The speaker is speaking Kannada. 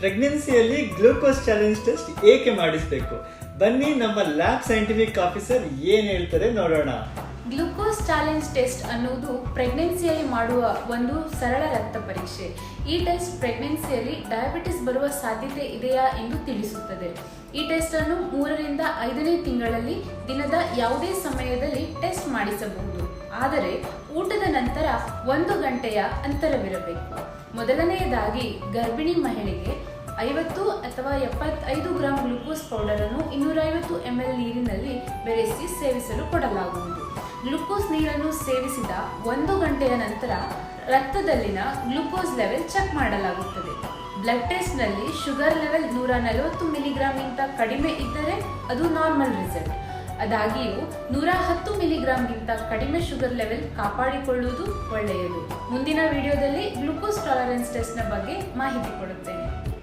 ಪ್ರೆಗ್ನೆನ್ಸಿಯಲ್ಲಿ ಗ್ಲೂಕೋಸ್ ಚಾಲೆಂಜ್ ಟೆಸ್ಟ್ ಏಕೆ ಮಾಡಿಸಬೇಕು? ಬನ್ನಿ ನಮ್ಮ ಲ್ಯಾಬ್ ಸೈಂಟಿಫಿಕ್ ಆಫೀಸರ್ ಏನ್ ಹೇಳ್ತಾರೆ ನೋಡೋಣ. ಗ್ಲೂಕೋಸ್ ಚಾಲೆಂಜ್ ಟೆಸ್ಟ್ ಅನ್ನುವುದು ಪ್ರೆಗ್ನೆನ್ಸಿಯಲ್ಲಿ ಮಾಡುವ ಒಂದು ಸರಳ ರಕ್ತ ಪರೀಕ್ಷೆ. ಈ ಟೆಸ್ಟ್ ಪ್ರೆಗ್ನೆನ್ಸಿಯಲ್ಲಿ ಡಯಾಬಿಟಿಸ್ ಬರುವ ಸಾಧ್ಯತೆ ಇದೆಯಾ ಎಂದು ತಿಳಿಸುತ್ತದೆ. ಈ ಟೆಸ್ಟ್ ಅನ್ನು ಮೂರರಿಂದ ಐದನೇ ತಿಂಗಳಲ್ಲಿ ದಿನದ ಯಾವುದೇ ಸಮಯದಲ್ಲಿ ಟೆಸ್ಟ್ ಮಾಡಿಸಬಹುದು. ಆದರೆ ಊಟದ ನಂತರ ಒಂದು ಗಂಟೆಯ ಅಂತರವಿರಬೇಕು. ಮೊದಲನೆಯದಾಗಿ ಗರ್ಭಿಣಿ ಮಹಿಳೆಗೆ ಐವತ್ತು ಅಥವಾ ಎಪ್ಪತ್ತೈದು ಗ್ರಾಂ ಗ್ಲೂಕೋಸ್ ಪೌಡರ್ ಅನ್ನು ಇನ್ನೂರೈವತ್ತು ಎಂ ಎಲ್ ನೀರಿನಲ್ಲಿ ಬೆರೆಸಿ ಸೇವಿಸಲು ಕೊಡಲಾಗುವುದು. ಗ್ಲುಕೋಸ್ ನೀರನ್ನು ಸೇವಿಸಿದ ಒಂದು ಗಂಟೆಯ ನಂತರ ರಕ್ತದಲ್ಲಿನ ಗ್ಲುಕೋಸ್ ಲೆವೆಲ್ ಚೆಕ್ ಮಾಡಲಾಗುತ್ತದೆ. ಬ್ಲಡ್ ಟೆಸ್ಟ್ನಲ್ಲಿ ಶುಗರ್ ಲೆವೆಲ್ ನೂರ ನಲವತ್ತು ಮಿಲಿಗ್ರಾಮ್ಗಿಂತ ಕಡಿಮೆ ಇದ್ದರೆ ಅದು ನಾರ್ಮಲ್ ರಿಸಲ್ಟ್. ಆದಾಗಿಯೂ ನೂರ ಹತ್ತು ಮಿಲಿಗ್ರಾಮ್ಗಿಂತ ಕಡಿಮೆ ಶುಗರ್ ಲೆವೆಲ್ ಕಾಪಾಡಿಕೊಳ್ಳುವುದು ಒಳ್ಳೆಯದು. ಮುಂದಿನ ವಿಡಿಯೋದಲ್ಲಿ ಗ್ಲುಕೋಸ್ ಟಾಲರೆನ್ಸ್ ಟೆಸ್ಟ್ನ ಬಗ್ಗೆ ಮಾಹಿತಿ ಕೊಡುತ್ತೇನೆ.